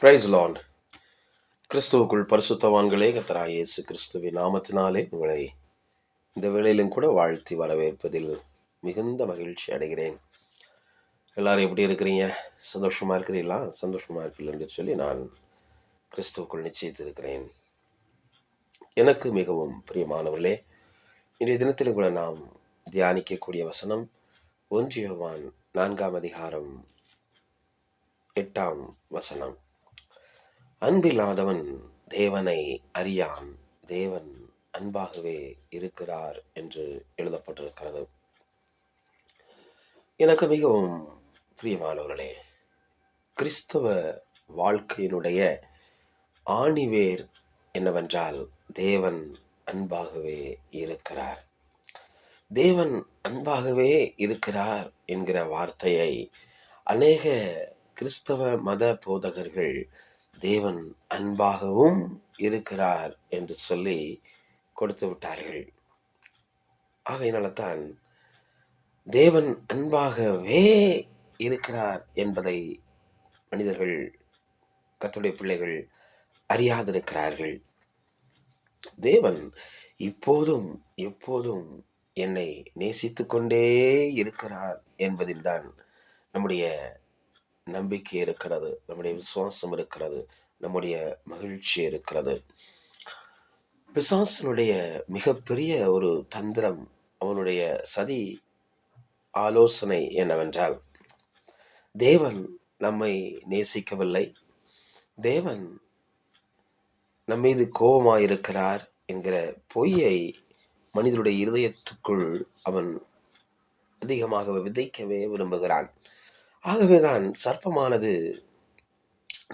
Price லான் கிறிஸ்துவுக்குள் பரிசுத்தவான்களே கத்தராய் இயேசு கிறிஸ்துவின் நாமத்தினாலே உங்களை இந்த வேளையிலும் கூட வாழ்த்தி வரவேற்பதில் மிகுந்த மகிழ்ச்சி அடைகிறேன். எல்லாரும் எப்படி இருக்கிறீங்க? சந்தோஷமாக இருக்கிறீங்களா சந்தோஷமாக இருக்கீங்களா என்று சொல்லி நான் கிறிஸ்துவுக்குள் நிச்சயித்திருக்கிறேன். எனக்கு மிகவும் பிரியமானவர்களே இன்றைய தினத்திலும் கூட நாம் தியானிக்கக்கூடிய வசனம் ஒன்றியவான் நான்காம் அதிகாரம் எட்டாம் வசனம். அன்பில்லாதவன் தேவனை அறியான் தேவன் அன்பாகவே இருக்கிறார் என்று எழுதப்பட்டிருக்கிறது. எனக்கு மிகவும் பிரியமானவர்களே கிறிஸ்தவ வாழ்க்கையினுடைய ஆணிவேர் என்னவென்றால் தேவன் அன்பாகவே இருக்கிறார். தேவன் அன்பாகவே இருக்கிறார் என்கிற வார்த்தையை அநேக கிறிஸ்தவ மத போதகர்கள் தேவன் அன்பாகவும் இருக்கிறார் என்று சொல்லி கொடுத்து விட்டார்கள். ஆகையினால தான் தேவன் அன்பாகவே இருக்கிறார் என்பதை மனிதர்கள் கத்துடைய பிள்ளைகள் அறியாதிருக்கிறார்கள். தேவன் இப்போதும் எப்போதும் என்னை நேசித்து கொண்டே இருக்கிறார் என்பதில்தான் நம்முடைய நம்பிக்கை இருக்கிறது நம்முடைய விசுவாசம் இருக்கிறது நம்முடைய மகிழ்ச்சி இருக்கிறது. பிசாசனுடைய மிகப்பெரிய ஒரு தந்திரம் அவனுடைய சதி ஆலோசனை என்னவென்றால் தேவன் நம்மை நேசிக்கவில்லை. தேவன் நம்மீது கோபமாயிருக்கிறார் என்கிற பொய்யை மனிதனுடைய இருதயத்துக்குள் அவன் அதிகமாக விதைக்கவே விரும்புகிறான். ஆகவேதான் சர்ப்பமானது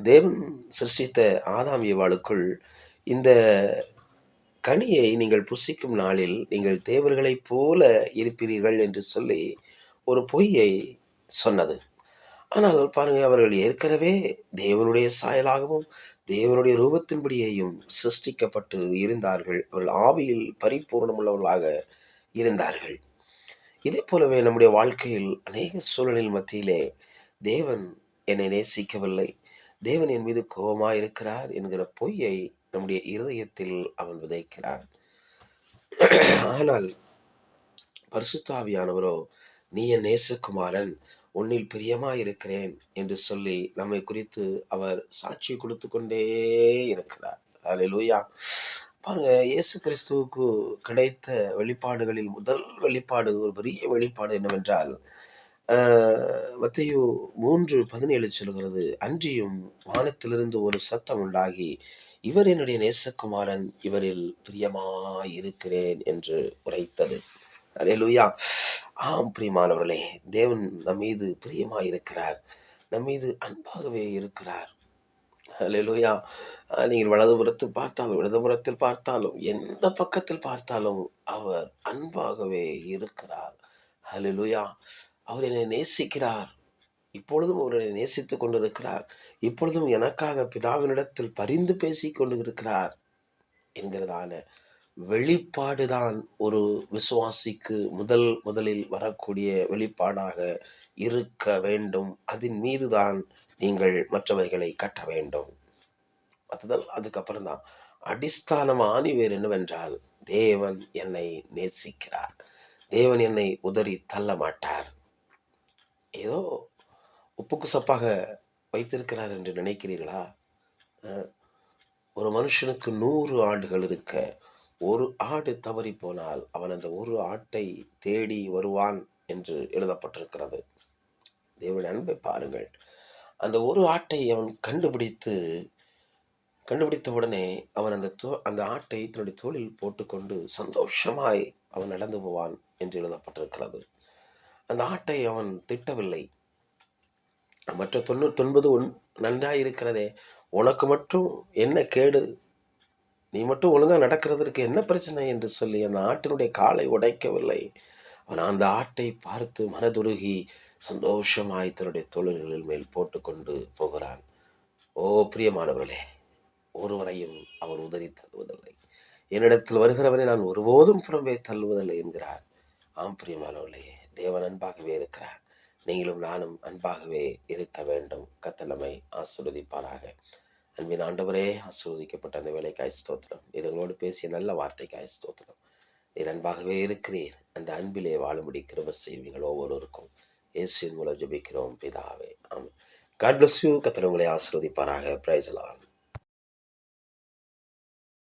தேவன் சிருஷ்டித்த ஆதாம் ஏவாளுக்குள் இந்த கனியை நீங்கள் புசிக்கும் நாளில் நீங்கள் தேவர்களைப் போல இருப்பீர்கள் என்று சொல்லி ஒரு பொய்யை சொன்னது. ஆனால் பாருங்கள் அவர்கள் ஏற்கனவே தேவனுடைய சாயலாகவும் தேவனுடைய ரூபத்தின்படியையும் சிருஷ்டிக்கப்பட்டு இருந்தார்கள். அவர்கள் ஆவியில் பரிபூர்ணமுள்ளவர்களாக இருந்தார்கள். இதே போலவே நம்முடைய வாழ்க்கையில் அநேக சூழலில் மத்தியிலே தேவன் என்னை நேசிக்கவில்லை. தேவன் என் மீது கோபமாக இருக்கிறார் என்கிற பொய்யை நம்முடைய இருதயத்தில் அவன் விதைக்கிறான். ஆனால் பரிசுத்தாவியானவரோ நீ என் நேசகுமாரன் உன்னில் பிரியமாக இருக்கிறேன் என்று சொல்லி நம்மை குறித்து அவர் சாட்சி கொடுத்து கொண்டே இருக்கிறார். அல்லேலூயா பாருங்க இயேசு கிறிஸ்துவுக்கு கிடைத்த வெளிப்பாடுகளில் முதல் வெளிப்பாடு ஒரு பெரிய வெளிப்பாடு என்னவென்றால் மத்தையோ மூன்று பதினேழு சொல்கிறது அன்றியும் வானத்திலிருந்து ஒரு சத்தம் உண்டாகி இவர் என்னுடைய நேசகுமாரன் இவரில் பிரியமாயிருக்கிறேன் என்று உரைத்தது. அலேலுயா ஆம் பிரியமானவர்களே தேவன் நம்மீது பிரியமாயிருக்கிறார் நம்மீது அன்பாகவே இருக்கிறார். அலையிலுயா நீங்கள் வலதுபுறத்தில் பார்த்தாலும் இடதுபுறத்தில் பார்த்தாலும் எந்த பக்கத்தில் பார்த்தாலும் அவர் அன்பாகவே இருக்கிறார். அலையிலுயா அவர் என்னை நேசிக்கிறார். இப்பொழுதும் அவர் என்னை நேசித்துக் கொண்டிருக்கிறார். இப்பொழுதும் எனக்காக பிதாவினிடத்தில் பரிந்து பேசி கொண்டு இருக்கிறார் என்கிறதான வெளிப்பாடுதான் ஒரு விசுவாசிக்கு முதல் முதலில் வரக்கூடிய வெளிப்பாடாக இருக்க வேண்டும். அதன் மீதுதான் நீங்கள் மற்றவைகளை கட்ட வேண்டும். மற்றதல் அதுக்கப்புறம் தான் அடிஸ்தானம் ஆணிவேர் என்னவென்றால் தேவன் என்னை நேசிக்கிறார். தேவன் என்னை உதறி தள்ள மாட்டார் ஏதோ உப்புக்கு சப்பாக வைத்திருக்கிறார் என்று நினைக்கிறீர்களா? ஒரு மனுஷனுக்கு நூறு ஆண்டுகள் இருக்க ஒரு ஆடு தவறி போனால் அவன் அந்த ஒரு ஆட்டை தேடி வருவான் என்று எழுதப்பட்டிருக்கிறது. தேவனுடைய அன்பை பாருங்கள். அந்த ஒரு ஆட்டை அவன் கண்டுபிடித்து கண்டுபிடித்த உடனே அவன் அந்த தோ அந்த ஆட்டை தன்னுடைய தோளில் போட்டுக்கொண்டு சந்தோஷமாய் அவன் நடந்து போவான் என்று எழுதப்பட்டிருக்கிறது. அந்த ஆட்டை அவன் திட்டவில்லை. மற்ற தொண்ணூத்தொன்பது ஒன் நன்றாக இருக்கிறதே உனக்கு மட்டும் என்ன கேடு? நீ மட்டும் ஒழுங்காக நடக்கிறதற்கு என்ன பிரச்சனை என்று சொல்லி அந்த ஆட்டினுடைய காலை உடைக்கவில்லை. அவன் அந்த ஆட்டை பார்த்து மனதுருகி சந்தோஷமாய் தன்னுடைய தொழில்களில் மேல் போட்டுக்கொண்டு போகிறான். ஓ பிரியமானவர்களே ஒருவரையும் அவர் உதறி தள்ளுவதில்லை. என்னிடத்தில் வருகிறவனை நான் ஒருபோதும் புறம்பே தள்ளுவதில்லை என்கிறார். ஆம் பிரியமானவர்களே தேவன் அன்பாகவே இருக்கிறார். நீங்களும் நானும் அன்பாகவே இருக்க வேண்டும். கத்தலமை ஆசிர்வதிப்பாராக. அன்பின் ஆண்டவரே ஆசீர்வதிக்கப்பட்ட அந்த வேலைக்காய் ஸ்தோத்திரம். இதுங்களோடு பேசிய நல்ல வார்த்தைக்காய் ஸ்தோத்திரம். நீர் அன்பாகவே இருக்கிறீர். அந்த அன்பிலே வாழும்படி கிருப செய்வீங்கள் ஒவ்வொருவருக்கும். இயேசுவின் மூலம் ஜபிக்கிறோம் பிதாவே. ஆமாம் காட் பிளஸ் யூ கத்தர் உங்களை ஆசீர்வதிப்பாராக.